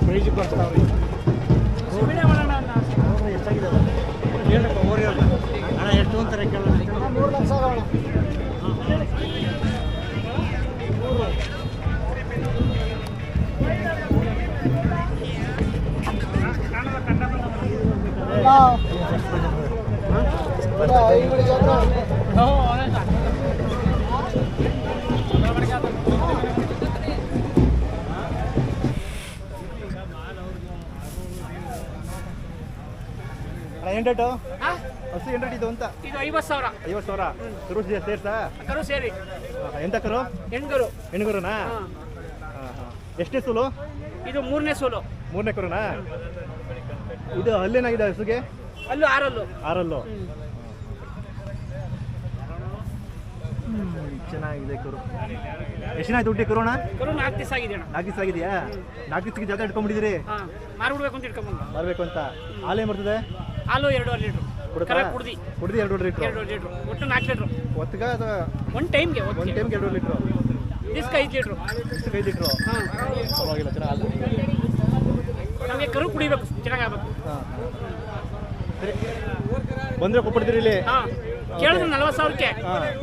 ಪ್ರೈಜಿಗೆ ಬರ್ತಾವ್ರಿ ಅಣ್ಣ ಎಷ್ಟು ಅಂತಾರೆ ಕೇಳೋಣ. ರೇಟು ಹಸು ಏನು ಇದು ಅಂತ. ಇದು ಐವತ್ತು ಸಾವಿರ. ಐವತ್ತು ಸಾವಿರ? ಕರು ಸೇರ್ಸಾ? ಕರು ಸೇರಿ. ಎಂತ ಕರು? ಹೆಣ್ಗರು. ಹೆಣ್ಗರುನಾ? ಎಷ್ಟೇ ಸೂಲು? ಇದು ಮೂರನೇ ಸೋಲು. ಮೂರನೇ ಕರುನಾ? ಇದು ಅಲ್ಲೇನಾಗಿದೆ ಹಸುಗೆ? ಅಲ್ಲೂ ಆರಲ್ಲು. ಆರಲ್ಲು. ಚೆನ್ನಾಗಿದೆ ಕರು. ಎಷ್ಟು ದಿನ ಹುಟ್ಟಿ ಕರೋಣ ಕರು ನಾಲ್ಕು ದಿವಸ ಆಗಿದೆ ನಾಲ್ಕು ದಿವಸ ಆಗಿದೆಯಾ? ನಾಲ್ಕು ದಿವಸಕ್ಕೆ ಜಾತ್ರೆ ಇಟ್ಕೊಂಡ್ಬಿಟ್ಟಿದ್ದೀರಿ ಮಾರ್ಬಿಡ್ಬೇಕು ಅಂತ ಇಟ್ಕೊಂಡ್ಬಂದು ಬರಬೇಕು ಅಂತ. ಹಾಲೇನು ಬರ್ತದೆ? ಹಾಲು ಎರಡೂವರೆ ಲೀಟ್ರು. ಕೊಡುತ್ತಾ ಕರ ಕುಡ್ದಿ. ಕುಡ್ದು ಎರಡು ಲೀಟ್ರು. ಎರಡು ಲೀಟ್ರು. ಒಟ್ಟು ನಾಲ್ಕು ಲೀಟ್ರು. ಒತ್ತಿಗ ಒಂದು ಟೈಮ್ಗೆ ಒಂದು ಟೈಮ್ಗೆ ಎರಡು ಲೀಟ್ರು. ದಿಸ್ಕ ಐದು ಲೀಟ್ರು. ಐದು ಲೀಟ್ರು. ಹಾಂ. ಪರವಾಗಿಲ್ಲ ಚೆನ್ನಾಗಿ ನಮಗೆ ಕರು ಕುಡಿಬೇಕು ಚೆನ್ನಾಗಾಗಬೇಕು ಹಾಂ. ಸರಿ ಬಂದರೆ ಕೊಟ್ಬಿಡ್ತೀರಿ ಇಲ್ಲಿ? ಹಾಂ. ಕೇಳಿದ್ರು ನಲ್ವತ್ತು ಸಾವಿರಕ್ಕೆ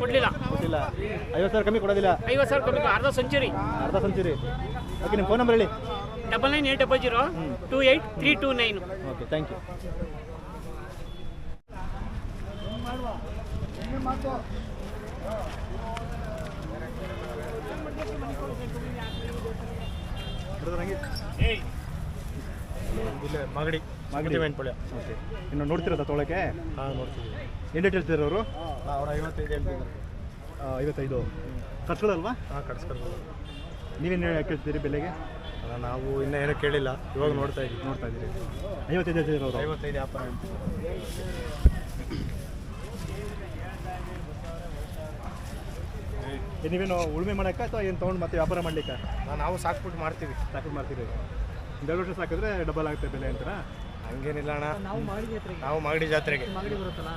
ಕೊಡ್ಲಿಲ್ಲ ಕೊಡಲಿಲ್ಲ. ಗೊತ್ತಿಲ್ಲ ಐವತ್ತು ಸಾವಿರ ಕಮ್ಮಿ ಕೊಡೋದಿಲ್ಲ. ಐವತ್ತು ಸಾವಿರ ಕೊಡಬೇಕು ಅರ್ಧ ಸೆಂಚುರಿ. ಅರ್ಧ ಸಂಚುರಿ. ಓಕೆ ನಿಮ್ಮ ಫೋನ್ ನಂಬರ್ ಹೇಳಿ. Double nine eight double zero two eight three two nine. Okay thank you Magadi. Magadi. Mentpalya okay. ಇನ್ನು ನೋಡ್ತಿರೋದ ತೊಳಕ್ಕೆ? ಹಾಂ ನೋಡ್ತೀವಿ ಏನು ರೇಟ್ ಹೇಳ್ತಿದ್ರು ಅವರು ಅವ್ರು ಐವತ್ತೈದು ಹೇಳ್ತಿದ್ದಾರೆ. ಐವತ್ತೈದು. ಕಟ್ಸ್ಕೊಳ್ಳಲ್ವಾ ಹಾಂ ಕಟ್ಸ್ಕೊಳ್ಬೋದು. ನೀವೇನು ಕೇಳ್ತಿದ್ದೀರಿ ಬೆಲೆಗೆ? ನಾವು ಇನ್ನೂ ಏನೂ ಕೇಳಿಲ್ಲ. ಇವಾಗ ನೋಡ್ತಾ ಇದ್ದೀವಿ ನೋಡ್ತಾ ಇದ್ದೀರಿ. ಐವತ್ತೈದು ಹೇಳ್ತಿದ್ರು ಅವರು? ಐವತ್ತೈದು ವ್ಯಾಪಾರ ನೀವೇನು ಉಳುಮೆ ಮಾಡೋಕ್ಕೆ ಅಥವಾ ಏನು ತೊಗೊಂಡು ಮತ್ತೆ ವ್ಯಾಪಾರ ಮಾಡ್ಲಿಕ್ಕೆ? ನಾವು ಸಾಕ್ಬಿಟ್ಟು ಮಾಡ್ತೀವಿ. ಸಾಕ್ಬಿಟ್ಟು ಮಾಡ್ತೀವಿ ಎರಡು ವರ್ಷ ಸಾಕಿದ್ರೆ ಡಬಲ್ ಆಗುತ್ತೆ ಬೆಲೆ ಅಂತಾರ? ಹಂಗೇನಿಲ್ಲ ಅಣ್ಣ. ನಾವು ಮಾಗಡಿ ಜಾತ್ರೆಗೆ.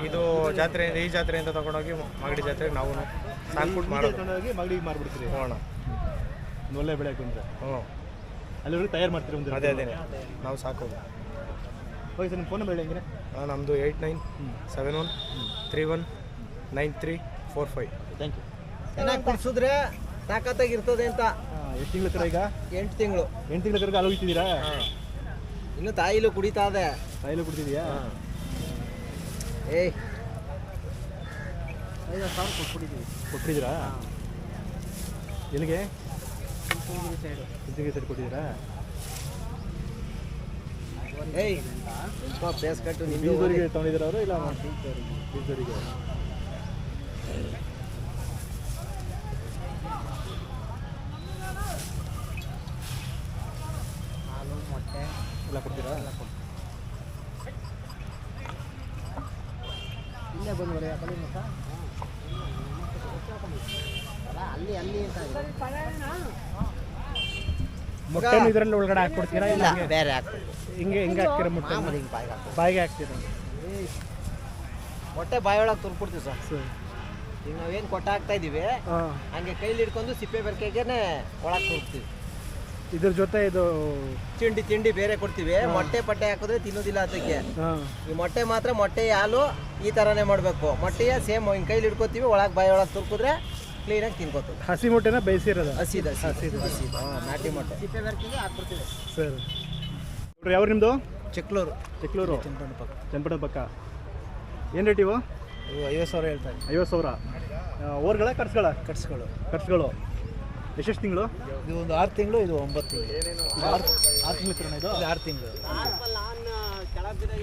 ಇದು ಜಾತ್ರೆ ಈ ಜಾತ್ರೆ ಅಂತ ತಗೊಂಡೋಗಿ ಮಾಗಡಿ ಜಾತ್ರೆಗೆ ನಾವು ಸಾಕ್ಬಿಟ್ಟು ಮಾಡೋದು. ತಗೊಂಡೋಗಿ ಮಗಳಿಗೆ ಮಾರ್ಬಿಡ್ತೀರಿ. ಹ್ಞೂ ಅಣ್ಣ. ಒಳ್ಳೆ ಬೆಳೆ ಬಂದರೆ ಹ್ಞೂ. ಅಲ್ಲಿವರೆಗೆ ತಯಾರು ಮಾಡ್ತೀರಿ ಒಂದು ಅದೇ ಅದೇ ನಾವು ಸಾಕೋದು. ಹೋಗಿ ಸರ್ ನಿಮ್ಮ ಫೋನ್ ನಂಬರ್ ಹೇಳಿ ನಮ್ಮದು eight nine seven one three one nine three four five thank you ಚೆನ್ನಾಗಿ ಕುಡಿಸಿದ್ರೆ ತಾಕತ್ತಾಗಿರ್ತದೆ ಅಂತ. ಎಷ್ಟು ತಿಂಗಳ ಕರೆ ಈಗ? ಎಂಟು ತಿಂಗಳು. ಎಂಟು ತಿಂಗಳ ಕರೆಗೆ ಹಾಲು ಹೋಗ್ತಿದ್ದೀರಾ ಇನ್ನು ತಾಯಿಲು ಕುಡಿತಾ ಇದೆ. ತಾಯಿಲು ಕೊಡ್ತಿದ್ಯಾ? ಏಯ್. ಐದು ಸಾವಿರ ಕೊಟ್ಬಿಟ್ಟಿದ್ದೀವಿ ಕೊಟ್ಟಿದ್ದೀರಾ? ಎಲ್ಲಿಗೆ? ಸೈಡು ಸೈಡ್ ಕೊಟ್ಟಿದ್ದೀರಾ? ಏಯ್ ಸ್ವಲ್ಪ ಬೇಸ್ ಕಟ್ಟು ನಿಮ್ಮ ಬೀಜದವರಿಗೆ ತೊಗೊಂಡಿದ್ದೀರಾ ಅವರು ಇಲ್ಲ? ಬೀಜದವರಿಗೆ ಹಾಲು ಮೊಟ್ಟೆ ಎಲ್ಲ ಕೊಡ್ತೀರಾ ಇಲ್ಲೇ ಬಂದು ಬರೀ ಕಲಿ ಮಕ್ಕ ಅಲ್ಲ ಅಲ್ಲಿ ಅಲ್ಲಿ ಅಂತ ಇದೆ. ಮೊಟ್ಟೆ ಇದರಲ್ಲಿ ಒಳಗಡೆ ಹಾಕ್ಕೊಡ್ತೀರಾ ಇಲ್ಲ ಬೇರೆ ಹಾಕ್ಬೇಕು ಹಿಂಗೆ ಹಿಂಗೆ ಹಾಕ್ತೀರಾ ಮೊಟ್ಟೆ ಮಾಮೂಲಿ ಹಿಂಗೆ ಬಾಯಿಗೆ ಹಾಕ್ಬೇಕು ಬಾಯಿಗೆ ಹಾಕ್ತೀರಾ? ಮೊಟ್ಟೆ ಬಾಯೊಳಗೆ ತುರ್ಕೊಡ್ತೀವಿ ಸರ್. ಸರಿ. ಈಗ ನಾವೇನು ಕೊಟ್ಟ ಹಾಕ್ತಾ ಇದ್ದೀವಿ ಹಾಂ. ಹಂಗೆ ಕೈಲಿ ಹಿಡ್ಕೊಂಡು ಸಿಪ್ಪೆ ಬೆರಕೆಗೆನೆ ಒಳಗೆ ತುರ್ತೀವಿ ಇದ್ರ ಜೊತೆ ಇದು ತಿಂಡಿ ತಿಂಡಿ ಬೇರೆ ಕೊಡ್ತೀವಿ. ಮೊಟ್ಟೆ ಪಟ್ಟೆ ಹಾಕಿದ್ರೆ ತಿನ್ನೋದಿಲ್ಲ ಅದಕ್ಕೆ. ಹಾಂ. ಈ ಮೊಟ್ಟೆ ಮಾತ್ರ ಮೊಟ್ಟೆ ಹಾಲು ಈ ಥರನೇ ಮಾಡಬೇಕು. ಮೊಟ್ಟೆಯ ಸೇಮ್ ಹಿಂಗೆ ಕೈಲಿ ಹಿಡ್ಕೊತೀವಿ ಒಳಗೆ ಬಾಯಿ ಒಳಗೆ ತುರ್ಕಿದ್ರೆ ಕ್ಲೀನಾಗಿ ತಿನ್ಕೋತು ಹಸಿ ಮೊಟ್ಟೆನ ಬೇಯಿಸಿರೋದು? ಹಸಿದ ಹಸಿದು ಹಸಿದು ಹಾಂ ನಾಟಿ ಮೊಟ್ಟೆ. ಸಿಪ್ಪೆ ಹಾಕ್ಬಿಡ್ತೀವಿ. ಸರ್. ನೋಡ್ರಿ ಯಾವ ನಿಮ್ಮದು ಚಿಕ್ಲೂರು ಚಿಕ್ಕಲೂರು ಚಿಂಪಣ್ಣ ಪಕ್ಕ. ಚನ್ನಪಟ್ಟಣ ಪಕ್ಕ. ಏನು ರೇಟ್ ಇವು? ಇವು ಐವತ್ತು ಸಾವಿರ ಹೇಳ್ತಾರೆ ಐವತ್ತು ಸಾವಿರ. ಓರ್ಗಳ ಖರ್ಚುಗಳ ಕಟ್ಸ್ಗಳು ಖರ್ಚುಗಳು ಎಷ್ಟೆಷ್ಟು ತಿಂಗಳು? ಇದು ಒಂದು ಆರು ತಿಂಗಳು ಇದು ಒಂಬತ್ತು ತಿಂಗಳು. ಆರು ಆರು ತಿಂಗಳು ಇದು? ಇದು ಆರು ತಿಂಗಳು.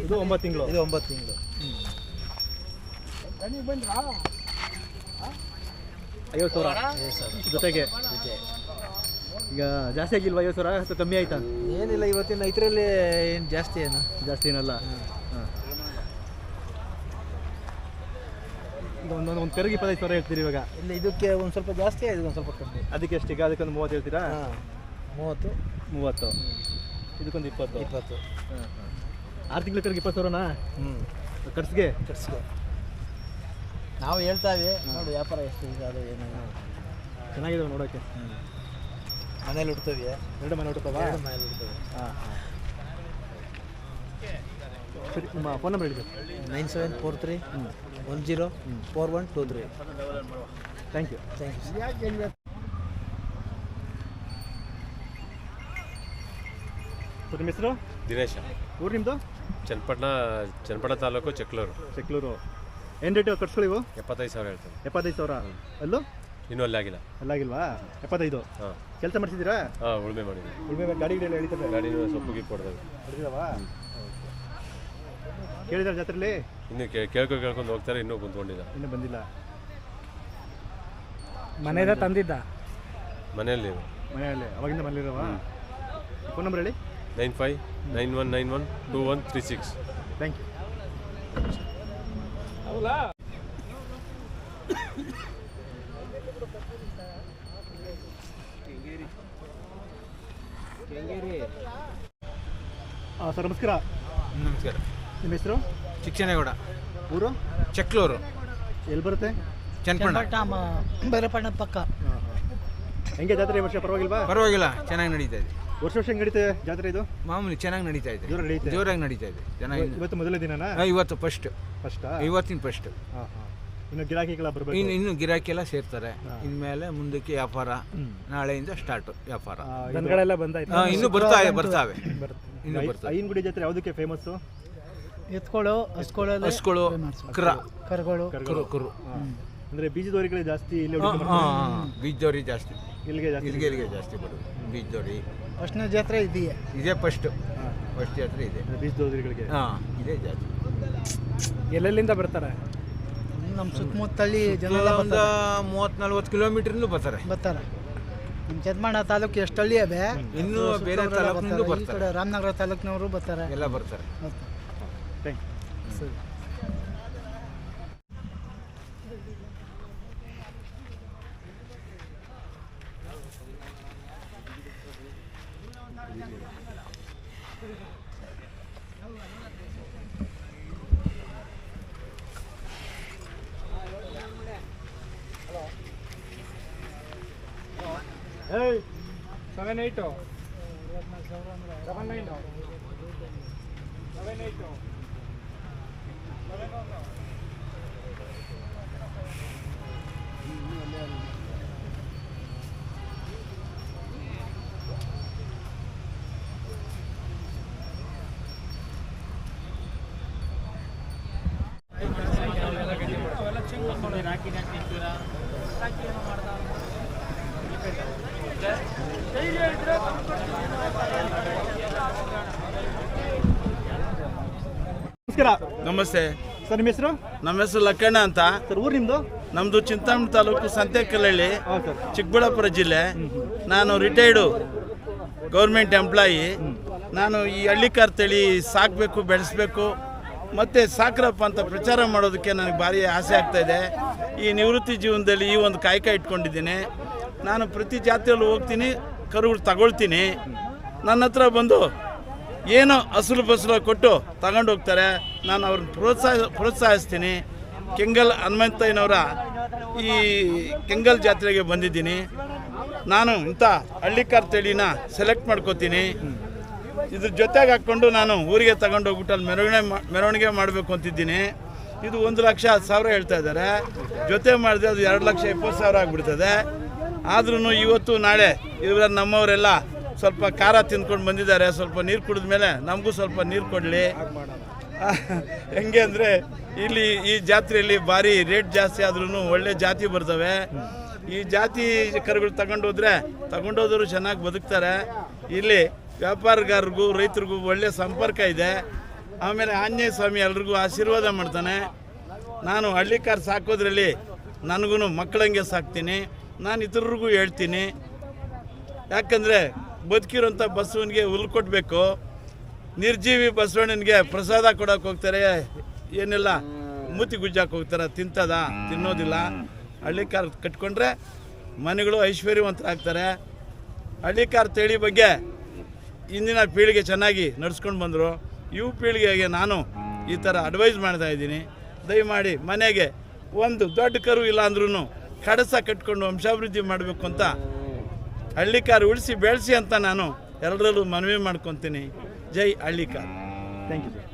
ಇದು ಒಂಬತ್ತು ತಿಂಗಳು. ಇದು ಒಂಬತ್ತು ತಿಂಗಳು. ಐವತ್ತು ಸಾವಿರ. ಜೊತೆಗೆ. ಈಗ ಜಾಸ್ತಿ ಆಗಿಲ್ವಾ ಐವತ್ತು ಸಾವಿರ? ಅಥವಾ ಕಮ್ಮಿ ಆಯ್ತಾ? ಏನಿಲ್ಲ ಇವತ್ತಿನ ಇದರಲ್ಲಿ ಏನು ಜಾಸ್ತಿ ಏನು? ಜಾಸ್ತಿ ಏನಲ್ಲ? ಹಾಂ. ಒಂದು ಒಂದು ಕರಿಗೆ ಇಪ್ಪತ್ತೈದು ಸಾವಿರ ಹೇಳ್ತೀರಿ ಇವಾಗ? ಇಲ್ಲ ಇದಕ್ಕೆ ಒಂದು ಸ್ವಲ್ಪ ಜಾಸ್ತಿ ಇದು ಒಂದು ಸ್ವಲ್ಪ ಕಮ್ಮಿ. ಅದಕ್ಕೆ ಎಷ್ಟೀಗ? ಅದಕ್ಕೊಂದು ಮೂವತ್ತು ಹೇಳ್ತೀರಾ? ಮೂವತ್ತು. ಮೂವತ್ತು. ಇದಕ್ಕೊಂದು ಇಪ್ಪತ್ತು. ಇಪ್ಪತ್ತು. ಆರು ತಿಂಗಳ ಕರಿಗೆ ಇಪ್ಪತ್ತು ಸಾವಿರನಾ? ಹ್ಞೂ ಖರ್ಚಿಗೆ? ಕಟ್ಸ್ಕೊ ನಾವು ಹೇಳ್ತಾ ಇದ್ವಿ. ನೋಡಿ ವ್ಯಾಪಾರ ಎಷ್ಟು ಇದೆ ಅದು ಏನು ಚೆನ್ನಾಗಿದೆ ನೋಡೋಕೆ. ಮನೇಲಿ ಹುಡ್ತವೆ ಎರಡು ಮನೆ ಹುಟ್ಟುತ್ತವಾ ಮನೇಲಿ ಹುಡ್ತದೆ ಹಾಂ ಸರಿ ನಿಮ್ಮ ಫೋನ್ ನಂಬರ್ ಹೇಳಿ nine seven four three one zero four one two three. Thank you thank you ನಿಮ್ಮ ಹೆಸರು? ದಿನೇಶ. ಊರು ನಿಮ್ಮದು ಚನ್ನಪಟ್ಟಣ ಚನ್ನಪಟ್ಟಣ ತಾಲೂಕು ಚೆಕ್ಲೂರು. ಚೆಕ್ಲೂರು. ಏನು ರೇಟು ಕಟ್ಸ್ಕೊಳ್ಳಿ ಇವು? ಎಪ್ಪತ್ತೈದು ಸಾವಿರ ಹೇಳ್ತಾರೆ ಎಪ್ಪತ್ತೈದು ಸಾವಿರ? ಅಲ್ಲೂ? ಇನ್ನೂ ಅಲ್ಲಿ ಆಗಿಲ್ಲ. ಅಲ್ಲಾಗಿಲ್ವಾ? ಎಪ್ಪತ್ತೈದು? ಹಾಂ. ಕೆಲಸ ಮಾಡ್ತಿದ್ದೀರಾ? ಹಾಂ ಉಳುಮೆ ಮಾಡಿ ಉಳ್ಮೆ ಗಾಡಿ ಗಿಡಿ ಎಳಿತದೆ ಗಾಡಿ ಸೊಪ್ಪು ಗಿಪ್ಪು ಕೊಡ್ತೇವೆ ಹೊಡೆದಿಲ್ಲವಾ ಕೇಳಿದಾರೆ ಜಾತ್ರೆಲಿ? ಇನ್ನು ಕೇ- ಕೇಳ್ಕೊ ಕೇಳ್ಕೊಂಡು ಹೋಗ್ತಾರೆ ಇನ್ನೂ ಕುಂತ್ಕೊಂಡಿಲ್ಲ. ಇನ್ನೂ ಬಂದಿಲ್ಲ. ಮನೆಯಿಂದ ತಂದಿದ್ದ? ಮನೆಯಲ್ಲಿ ಮನೆಯಲ್ಲಿ ಅವಾಗಿಂದ ಮನೇಲಿರವಾ ಫೋನ್ ನಂಬರ್ ಹೇಳಿ? Nine five nine one nine one two one three six. Thank you ಹಾಂ ಸರ್ ನಮಸ್ಕಾರ. ನಮಸ್ಕಾರ. ನಿಮ್ಮ ಹೆಸರು? ಶಿಕ್ಷಣೇಗೌಡ ಊರು? ಚಕ್ಲೂರು. ಎಲ್ಲಿ ಬರುತ್ತೆ? ಚನ್ನಪಣ್ಣ. ಪಕ್ಕ. ಹೆಂಗೆ ಜಾತ್ರೆ ಈ ವರ್ಷ? ಪರವಾಗಿಲ್ವಾ? ಪರವಾಗಿಲ್ಲ ಚೆನ್ನಾಗಿ ನಡೀತಾ ಇದೆ. ವರ್ಷ ವರ್ಷ ನಡೀತಾ ನಡೀತದೆ ಜಾತ್ರೆ ಇದು? ಮಾಮೂಲಿ ಚೆನ್ನಾಗಿ ನಡೀತಾ ಇದೆ. ಜೋರಾಗಿ ನಡೀತಾ ಇದೆ? ಜೋರಾಗಿ ನಡೀತಾ ಇದೆ. ಚೆನ್ನಾಗಿ ಇವತ್ತು ಮೊದಲ ದಿನನಾ? ಹಾ, ಇವತ್ತು ಫಸ್ಟ್ ಫಸ್ಟಾ ಇವತ್ತಿನ ಫಸ್ಟ್ ಹಾಂ ಹಾಂ. ಇನ್ನು ಗಿರಾಕಿಗಳ ಬರ್ಬೇಕು. ಇನ್ನು ಇನ್ನು ಗಿರಾಕಿ ಎಲ್ಲ ಸೇರ್ತಾರೆ ಇನ್ಮೇಲೆ ಮುಂದಕ್ಕೆ ವ್ಯಾಪಾರ. ನಾಳೆಯಿಂದ ಸ್ಟಾರ್ಟ್ ವ್ಯಾಪಾರ. ದನಗಳೆಲ್ಲ ಬಂದಾಯ್ತು ಹಾ, ಇನ್ನು ಬರ್ತಾವೆ. ಬರ್ತಾವೆ ಇನ್ನು ಬರ್ತಾವೆ. ಐನಗುಡಿ ಜಾತ್ರೆ ಯಾವುದಕ್ಕೆ ಫೇಮಸ್ಸು ಎತ್ಕೊಳ್ಳೋ ಹಸ್ಕೊಳ್ಳೋ ಹಸ್ಗಳು ಕ್ರ. ಕರುಗಳು. ಕರು ಕರು. ಅಂದ್ರೆ ಬೀಜದವರಿಗಳೇ ಜಾಸ್ತಿ ಇಲ್ಲಿ ಹಾ, ಹುಡುಕಿ ಬರ್ತಾರೆ. ಹಾ. ಜಾಸ್ತಿ. ಇಲ್ಲಿಗೆ ಜಾಸ್ತಿ ಇಲ್ಲಿಗೆ ಇಲ್ಲಿಗೆ ಜಾಸ್ತಿ ಬರೋದು ಬೀಜದವ್ರಿ ಫಸ್ಟ್ನೇ ಜಾತ್ರೆ ಇದೆಯಾ? ಇದೇ ಫಸ್ಟ್ ಫಸ್ಟ್ ಜಾತ್ರೆ ಇದೆ. ಬೀಜದವರಿಗಳಿಗೆ ಹಾ ಇದೇ ಜಾತ್ರೆ. ಎಲ್ಲೆಲ್ಲಿಂದ ಬರ್ತಾರೆ? ನಮ್ಮ ಸುತ್ತಮುತ್ತಲ್ಲಿ ಜನ ಎಲ್ಲ ಒಂದು ಮೂವತ್ತು ನಲ್ವತ್ತು ಕಿಲೋಮೀಟರ್ನು ಬರ್ತಾರೆ. ಬರ್ತಾರೆ. ನಮ್ಮ ಚದ್ಮಣ್ಣ ತಾಲೂಕು ಎಷ್ಟು ಹಳ್ಳಿ ಅವೆ ಇನ್ನು ಬೇರೆ ತಾಲೂಕಿನಿಂದ ಬರ್ತಾರೆ. ರಾಮನಗರ ತಾಲೂಕಿನವರು ಬರ್ತಾರೆ. ಎಲ್ಲ ಬರ್ತಾರೆ. Thank you seven eight double nine seven eight ನಮಸ್ಕಾರ. ನಮಸ್ತೆ. ಸರ್ ನಿಮ್ಮ ಹೆಸರು? ನಮ್ಮ ಹೆಸರು ಲಕ್ಕಣ್ಣ ಅಂತ. ಸರ್ ಊರು ನಿಮ್ದು? ನಮ್ಮದು ಚಿಂತಾಮಣಿ ತಾಲೂಕು ಸಂತೆಕಲ್ಲಹಳ್ಳಿ ಚಿಕ್ಕಬಳ್ಳಾಪುರ ಜಿಲ್ಲೆ. ನಾನು ರಿಟೈರ್ಡು ಗೌರ್ಮೆಂಟ್ ಎಂಪ್ಲಾಯಿ ನಾನು ಈ ಹಳ್ಳಿಕಾರ್ ತಳಿ ಸಾಕಬೇಕು ಬೆಳೆಸ್ಬೇಕು. ಮತ್ತು ಸಾಕ್ರಪ್ಪ ಅಂತ ಪ್ರಚಾರ ಮಾಡೋದಕ್ಕೆ ನನಗೆ ಭಾರಿ ಆಸೆ ಆಗ್ತಾ ಇದೆ. ಈ ನಿವೃತ್ತಿ ಜೀವನದಲ್ಲಿ ಈ ಒಂದು ಕಾಯಕ ಇಟ್ಕೊಂಡಿದ್ದೀನಿ. ನಾನು ಪ್ರತಿ ಜಾತಿಯಲ್ಲೂ ಹೋಗ್ತೀನಿ ಕರುಗಳು ತಗೊಳ್ತೀನಿ. ನನ್ನ ಹತ್ರ ಬಂದು ಏನೋ ಹಸಲು ಬಸಲು ಕೊಟ್ಟು ತಗೊಂಡು ಹೋಗ್ತಾರೆ ನಾನು ಅವ್ರನ್ನ ಪ್ರೋತ್ಸಾಹ, ಪ್ರೋತ್ಸಾಹಿಸ್ತೀನಿ. ಕೆಂಗಲ್ ಹನುಮಂತಯ್ಯನವರ ಈ ಕೆಂಗಲ್ ಜಾತ್ರೆಗೆ ಬಂದಿದ್ದೀನಿ. ನಾನು ಇಂಥ ಹಳ್ಳಿಕಾರ್ ತಳಿನ ಸೆಲೆಕ್ಟ್ ಮಾಡ್ಕೋತೀನಿ. ಇದ್ರ ಜೊತೆಗೆ ಹಾಕ್ಕೊಂಡು ನಾನು ಊರಿಗೆ ತಗೊಂಡು ಹೋಗ್ಬಿಟ್ಟು ಅಲ್ಲಿ ಮೆರವಣಿಗೆ ಮೆರವಣಿಗೆ ಮಾಡಬೇಕು ಅಂತಿದ್ದೀನಿ. ಇದು ಒಂದು ಲಕ್ಷ ಹತ್ತು ಸಾವಿರ ಹೇಳ್ತಾ ಇದ್ದಾರೆ. ಜೊತೆ ಮಾಡಿದ್ರೆ ಅದು ಎರಡು ಲಕ್ಷ ಇಪ್ಪತ್ತು ಸಾವಿರ ಆಗಿಬಿಡ್ತದೆ. ಆದ್ರೂ ಇವತ್ತು ನಾಳೆ ಇವರ ನಮ್ಮವರೆಲ್ಲ ಸ್ವಲ್ಪ ಖಾರ ತಿಂದ್ಕೊಂಡು ಬಂದಿದ್ದಾರೆ. ಸ್ವಲ್ಪ ನೀರು ಕುಡಿದ ಮೇಲೆ ನಮಗೂ ಸ್ವಲ್ಪ ನೀರು ಕೊಡಲಿ. ಹೆಂಗೆ ಅಂದರೆ ಇಲ್ಲಿ ಈ ಜಾತ್ರೆಯಲ್ಲಿ ಭಾರಿ ರೇಟ್ ಜಾಸ್ತಿ ಆದ್ರೂ ಒಳ್ಳೆ ಜಾತಿ ಬರ್ತವೆ. ಈ ಜಾತಿ ಕರುಗಳು ತಗೊಂಡೋದ್ರೆ ತಗೊಂಡೋದ್ರು ಚೆನ್ನಾಗಿ ಬದುಕ್ತಾರೆ. ಇಲ್ಲಿ ವ್ಯಾಪಾರಗಾರರಿಗೂ ರೈತರಿಗೂ ಒಳ್ಳೆ ಸಂಪರ್ಕ ಇದೆ. ಆಮೇಲೆ ಆಂಜನೇಯ ಸ್ವಾಮಿ ಎಲ್ರಿಗೂ ಆಶೀರ್ವಾದ ಮಾಡ್ತಾನೆ. ನಾನು ಹಳ್ಳಿಕಾರ್ ಸಾಕೋದ್ರಲ್ಲಿ ನನಗೂ ಮಕ್ಕಳಂಗೆ ಸಾಕ್ತೀನಿ. ನಾನು ಇತರರಿಗೂ ಹೇಳ್ತೀನಿ. ಯಾಕಂದರೆ ಬದುಕಿರೋಂಥ ಬಸವನಿಗೆ ಹುಲ್ಲು ಕೊಡಬೇಕು. ನಿರ್ಜೀವಿ ಬಸವಣ್ಣನಿಗೆ ಪ್ರಸಾದ ಕೊಡೋಕೆ ಹೋಗ್ತಾರೆ. ಏನೆಲ್ಲ, ಮೂತಿ ಗುಜ್ಜಾಕ್ ಹೋಗ್ತಾರೆ, ತಿಂತದ, ತಿನ್ನೋದಿಲ್ಲ. ಹಳ್ಳಿ ಕಾರ್ ಕಟ್ಕೊಂಡ್ರೆ ಮನೆಗಳು ಐಶ್ವರ್ಯವಂತರಾಗ್ತಾರೆ. ಹಳ್ಳಿಕಾರ್ ತೇಳಿ ಬಗ್ಗೆ ಇಂದಿನ ಪೀಳಿಗೆ ಚೆನ್ನಾಗಿ ನಡ್ಸ್ಕೊಂಡು ಬಂದರು. ಯುವ ಪೀಳಿಗೆಗೆ ನಾನು ಈ ಥರ ಅಡ್ವೈಸ್ ಮಾಡ್ತಾ ಇದ್ದೀನಿ. ದಯಮಾಡಿ ಮನೆಗೆ ಒಂದು ದೊಡ್ಡ ಕರು ಇಲ್ಲ ಅಂದ್ರೂ ಕಡಸ ಕಟ್ಕೊಂಡು ವಂಶಾಭಿವೃದ್ಧಿ ಮಾಡಬೇಕು ಅಂತ ಹಳ್ಳಿ ಕಾರ್ ಉಳಿಸಿ, ಬೆಳೆಸಿ ಅಂತ ನಾನು ಎಲ್ಲರಲ್ಲೂ ಮನವಿ ಮಾಡ್ಕೊತೀನಿ. ಜೈ ಹಳ್ಳಿಕಾರ್ ಥ್ಯಾಂಕ್ ಯು ಸರ್